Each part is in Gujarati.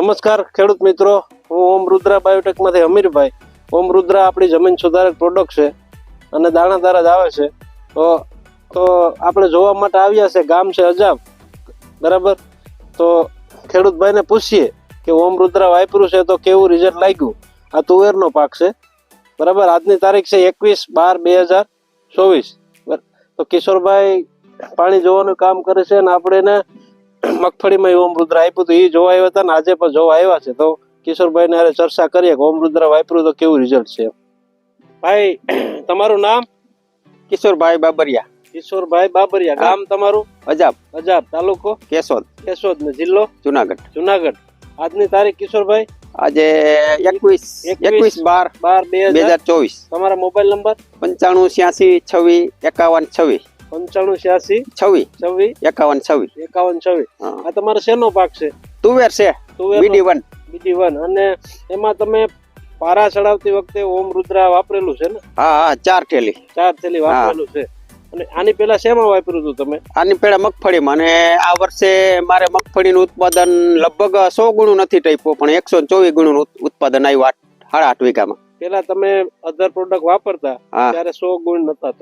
નમસ્કાર, ખેડૂત મિત્રો. હું ઓમ રુદ્રા બાયોટેકમાંથી અમીરભાઈ. ઓમ રુદ્રા આપણી જમીન સુધારક પ્રોડક્ટ છે અને દાણાદાર જ આવે છે. તો તો આપણે જોવા માટે આવ્યા છે, ગામ છે અજાબ બરાબર? તો ખેડૂતભાઈને પૂછીએ કે ઓમ રુદ્રા વાપર્યું છે તો કેવું રિઝલ્ટ લાગ્યું? આ તુવેરનો પાક છે. બરાબર? આજની તારીખ છે એકવીસ બાર બે હજાર ચોવીસ. તો કિશોરભાઈ પાણી જોવાનું કામ કરે છે અને આપણે એને મગફળીમાં ઓમ રુદ્ર આપ્યું હતું એ જોવા આવ્યા હતા ને આજે પણ જોવા આવ્યા છે. તો કિશોરભાઈ ને હારે ચર્ચા કરીએ કે ઓમ રુદ્ર વાપર્યું તો કેવું રિઝલ્ટ છે ભાઈ તમારું નામ? કિશોરભાઈ બાબરિયા. કિશોરભાઈ બાબરિયા ગામ તમારું? અજાબ. અજાબ તાલુકો? કેશોદ. કેશોદ ને જિલ્લો? જુનાગઢ. જુનાગઢ. આજની તારીખ કિશોરભાઈ? આજે એકવીસ એકવીસ બાર બાર બે હજાર ચોવીસ. તમારા મોબાઈલ નંબર? પંચાણું છ્યાસી છવ્વીસ એકાવન છવ્વીસ. પંચાણું છ્યાસી છવ્વીસ. છવ્વીસ એકાવન છવ્વીસ. એકાવન છવ્વીસ. આ તમારો શેનો પાક છે? તુવેર છે. તુવેર બીડી વન. બીડી વન. અને એમાં તમે પારા ચડાવતી વખતે ઓમ રુદ્રા વાપરેલું છે ને? હા હા ચાર થેલી. ચાર થેલી વાપરેલું છે. અને આની પેલા શેમાં વાપર્યું હતું તમે? આની પેલા મગફળીમાં. અને આ વર્ષે મારે મગફળીનું ઉત્પાદન લગભગ સો ગુણું નથી ટાઈપો પણ એકસો ચોવીસ ગુણું ઉત્પાદન આવ્યું આઠ સાડા આઠ વીઘામાં. પેલા તમે અધર પ્રોડક્ટ વાપરતા ત્યારે સો ગુણ નતા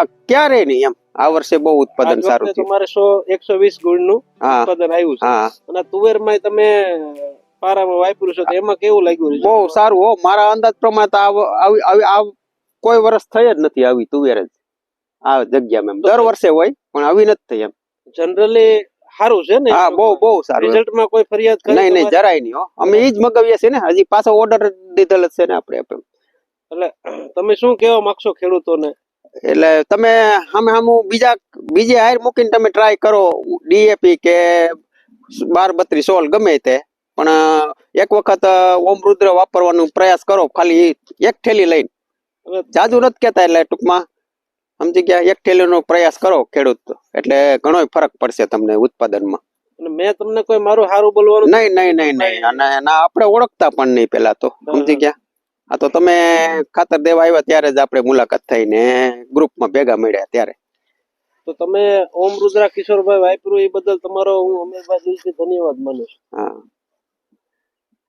અ- ક્યારે નહીં એમ? આ વર્ષે બહુ ઉત્પાદન સારું છે તમારે સો એકસો વીસ ગુણનું ઉત્પાદન આવ્યું છે. અને તુવેરમાં તમે પારામાં વાપર્યું છે તો એમાં કેવું લાગ્યું બહુ સારું હો. મારા અંદાજ પ્રમાણે તો આ કોઈ વર્ષ થઈ જ નથી આવી તુવેર જ. આ જગ્યામાં. દર વર્ષે હોય પણ આવી નથી થઈ એમ. જનરલી સારું છે ને? હા બહુ બહુ સારું રિઝલ્ટમાં કોઈ ફરિયાદ કરી નહીં નહીં જરાય નહીં હો. અમે ઈ જ મગાવીએ છીએ ને હજી પાછો ઓર્ડર દીધેલ જ છે ને આપણે આપણે. એટલે તમે શું કહેવા માંગશો ખેડૂતોને? એટલે તમે સામે સામું બીજા બીજી હાયર મૂકીને તમે ટ્રાય કરો ડીએપી કે બાર બત્રીસ ઓલ ગમે તે. પણ એક વખત ઓમ રુદ્ર વાપરવાનો પ્રયાસ કરો ખાલી એક થેલી લઈને. જાજુ નથી કહેતા એટલે ટૂંકમાં. સમજી ગયા એક ઠેલીનો પ્રયાસ કરો ખેડૂત. એટલે ઘણો ફરક પડશે તમને ઉત્પાદનમાં. મેં તમને કોઈ મારું સારું બોલવાનું નહીં નહીં નહીં નહીં. અને ના આપણે ઓળખતા પણ નહીં પેલા તો સમજી ગયા? આ તો તમે ખાતર દેવા આવ્યા ત્યારે જ આપણે મુલાકાત થઈને ગ્રુપમાં ભેગા મળ્યા ત્યારે. તો તમે ઓમ રુદ્રા કિશોરભાઈ વાપર્યું એ બદલ તમારો હું અમીરભાઈ દિલથી ધન્યવાદ માનું છું. હા.